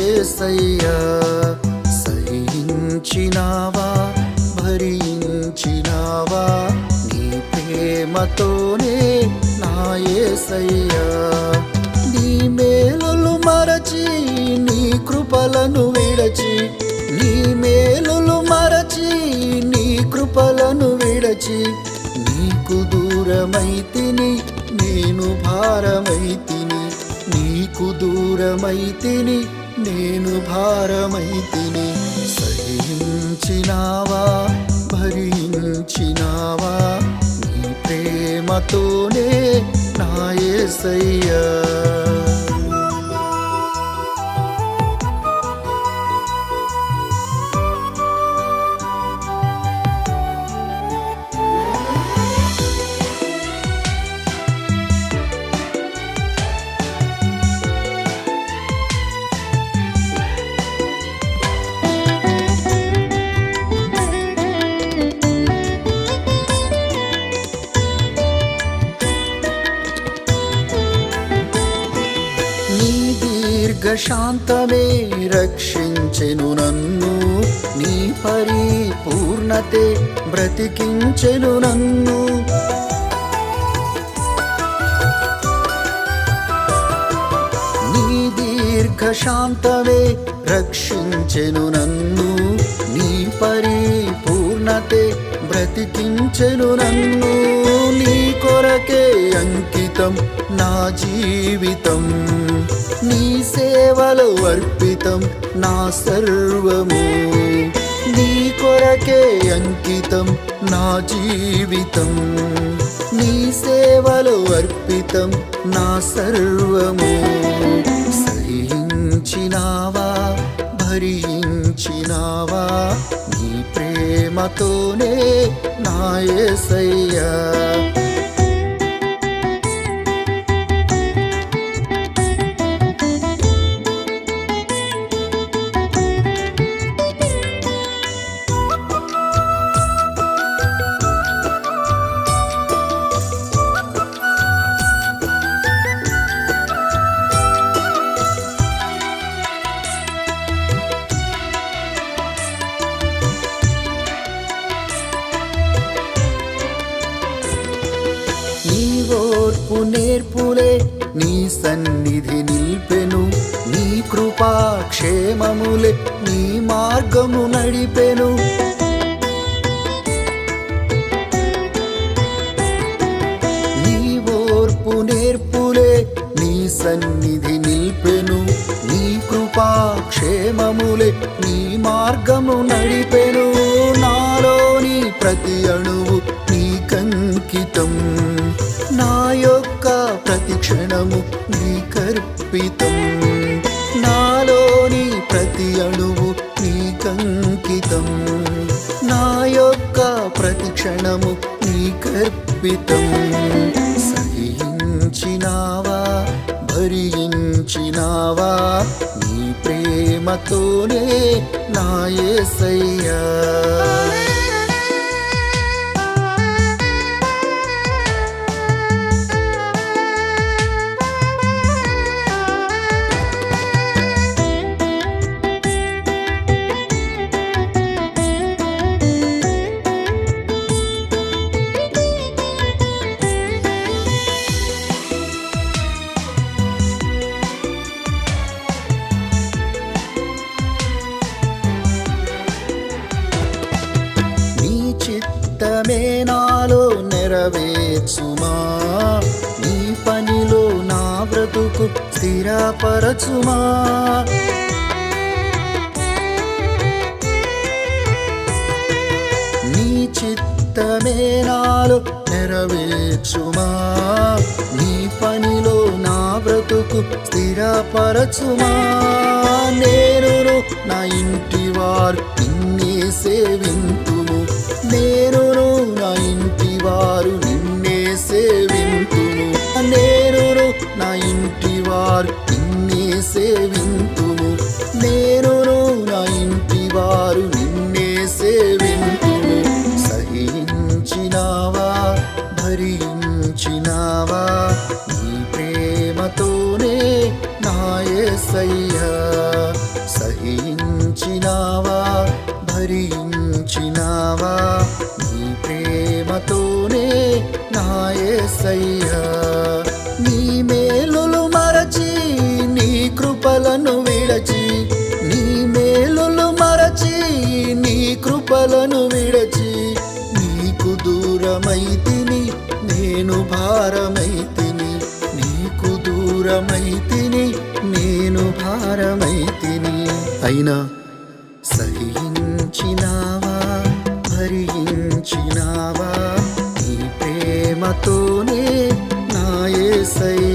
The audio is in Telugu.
ఏసయ్యా సహించినావా భరించినావా? నీ ప్రేమతోనే నా ఏసయ్యా నీ మేలులు మరచి నీ కృపలను విడచి నీ మేలులు మరచి నీ కృపలను విడచి నీకు దూరమైతిని నేను భారమైతిని. నీకు దూరమైతిని నేను భారమైతిని. సహించినావా భరించినావా? నీ ప్రేమతోనే నాయసయ్యా ప్రశాంతమే రక్షించెను నన్ను. నీ పరిపూర్ణతే బ్రతికించెను నన్ను. నీ దీర్ఘశాంతమే రక్షించెను నన్ను. నీ పరిపూర్ణతే బ్రతికించెను నన్ను. నీ కొరకే అంకితం నా జీవితం. నీ సేవలో అర్పితం నా సర్వము. నీ కొరకే అంకితం నా జీవితం. నీ సేవలో అర్పితం నా సర్వము. సహించినావా భరించినావా? నీ ప్రేమతోనే నాయసయ్యా ఓర్పు నేర్పులే నీ సన్నిధి నిల్పెను నీ కృపా క్షేమములే నీ మార్గము నడిపెను. నీ ఓర్పు నేర్పులే నీ సన్నిధి నిల్పెను నీ కృపా క్షేమములే నీ మార్గము నడిపెను. నాలోని ప్రతి అణువు నీ కంకితం క్షణము నీ కర్పితం. నాలోని ప్రతి అణువు నీ కంకితం. నా యొక్క ప్రతి క్షణము నీ కర్పితం. సహించినావా భరించినావా నీ ప్రేమతోనే నాయసయ్యా నెరవేర్చుమా? నీ పనిలో నా బ్రతుకు స్థిరపరచుమా? నీ చిత్తమే నాలో నెరవేర్చుమా? నీ పనిలో నా బ్రతుకు స్థిరపరచుమా? నేను నా ఇంటి వారు ఏసయ్యా సహించినావా భరించినావా? నీ ప్రేమతోనే నా నీ మేలులు మరచి నీ కృపలను విడచి నీ మేలులు మరచి నీ కృపలను విడచి నీకు దూరమైతిని నేను భారమైతిని నీకు దూరమైతిని అయినా సహించినావా భరించినావా నీ ప్రేమతోనే నాయే సై